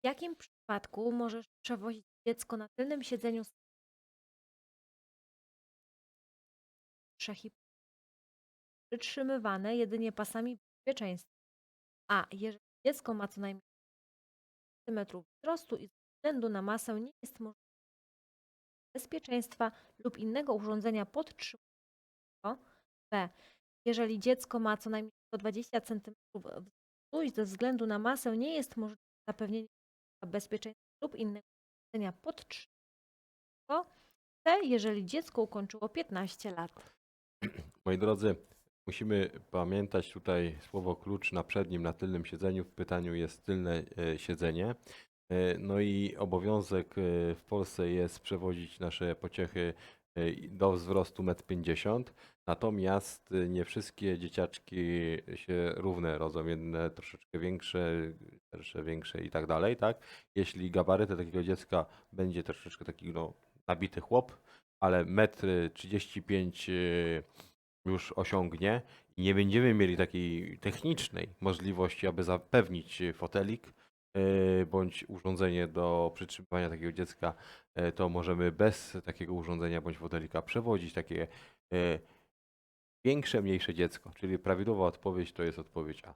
W jakim przypadku możesz przewozić dziecko na tylnym siedzeniu z trzech i przytrzymywane jedynie pasami bezpieczeństwa? A. Jeżeli dziecko ma co najmniej centymetrów wzrostu i ze względu na masę nie jest możliwe bezpieczeństwa lub innego urządzenia podtrzymującego. B. Jeżeli dziecko ma co najmniej 120 cm wzrostu i ze względu na masę nie jest możliwe zapewnienie bezpieczeństwa lub innego urządzenia podtrzymującego. C. Jeżeli dziecko ukończyło 15 lat. Moi drodzy, musimy pamiętać tutaj słowo klucz na przednim, na tylnym siedzeniu. W pytaniu jest tylne e, siedzenie. E, No i obowiązek e, w Polsce jest przewozić nasze pociechy do wzrostu 1,50 m. Natomiast nie wszystkie dzieciaczki się równe rodzą. Jedne troszeczkę większe, starsze, większe i tak dalej, tak? Jeśli gabaryty takiego dziecka będzie troszeczkę taki no, nabity chłop, ale 1,35 m już osiągnie i nie będziemy mieli takiej technicznej możliwości, aby zapewnić fotelik e, bądź urządzenie do przytrzymywania takiego dziecka, to możemy bez takiego urządzenia bądź fotelika przewozić takie większe, mniejsze dziecko. Czyli prawidłowa odpowiedź to jest odpowiedź A.